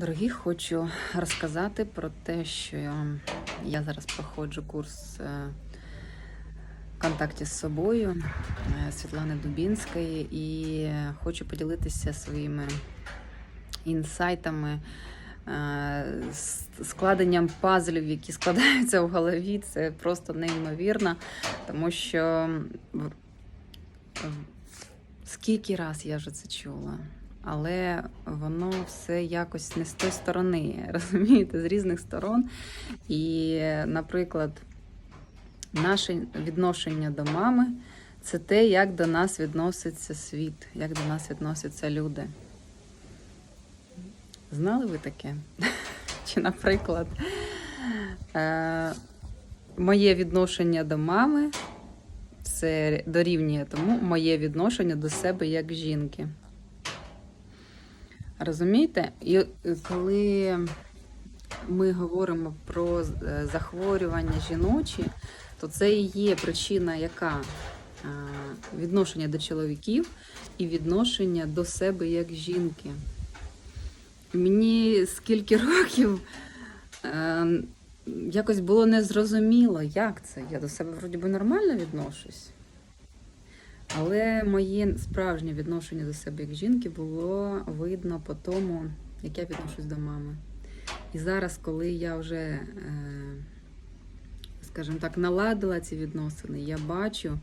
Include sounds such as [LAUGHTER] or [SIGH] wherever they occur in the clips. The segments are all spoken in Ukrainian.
Дорогі, хочу розказати про те, що я зараз проходжу курс е, в контакті з собою е, Світлани Дубінської і хочу поділитися своїми інсайтами, е, складенням пазлів, які складаються в голові. Це просто неймовірно, тому що скільки раз я вже це чула. Але воно все якось не з тої сторони, [LAUGHS] розумієте, з різних сторон. І, наприклад, наше відношення до мами це те, як до нас відноситься світ, як до нас відносяться люди. Знали ви таке? [LAUGHS] Чи, наприклад, е, моє відношення до мами це дорівнює тому моє відношення до себе як жінки. Розумієте? І коли ми говоримо про е, захворювання жіночі, то це і є причина, яка Е, відношення до чоловіків і відношення до себе як жінки. Мені скільки років е, якось було незрозуміло, як це. Я до себе вроді би нормально відношусь. Але моє справжнє відношення до себе як жінки було видно по тому, як я відношусь до мами. І зараз, коли я вже, е, скажімо так, наладила ці відносини, я бачу,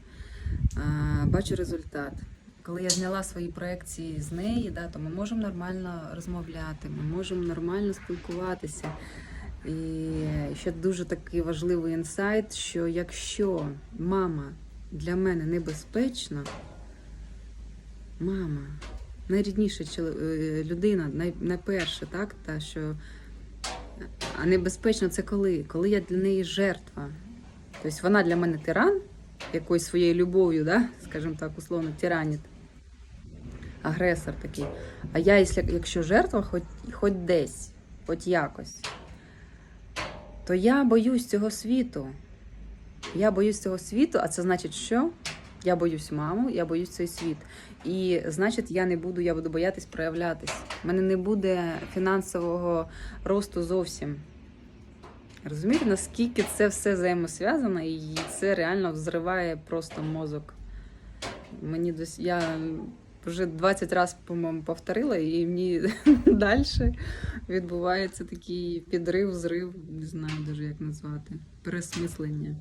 е, бачу результат. Коли я зняла свої проекції з неї, да, то ми можемо нормально розмовляти, ми можемо нормально спілкуватися. І ще дуже такий важливий інсайт, що якщо мама для мене небезпечна, мама, найрідніша е, людина, най, найперша, так, та, що а небезпечно це коли? Коли я для неї жертва. Тобто вона для мене тиран, якоюсь своєю любов'ю, да, скажімо так, условно, тиранить. Агресор такий. А я, якщо жертва, хоч, хоч десь, хоч якось, то я боюсь цього світу. Я боюсь цього світу, а це значить, що? Я боюсь маму, я боюсь цей світ. І значить, я не буду, я буду боятись проявлятись. У мене не буде фінансового росту зовсім. Розумієте, наскільки це все взаємосв'язано, і це реально взриває просто мозок. Мені дос... Я вже 20 разів, по-моєму, повторила, і мені [LAUGHS] далі відбувається такий підрив, зрив, не знаю даже як назвати, пересмислення.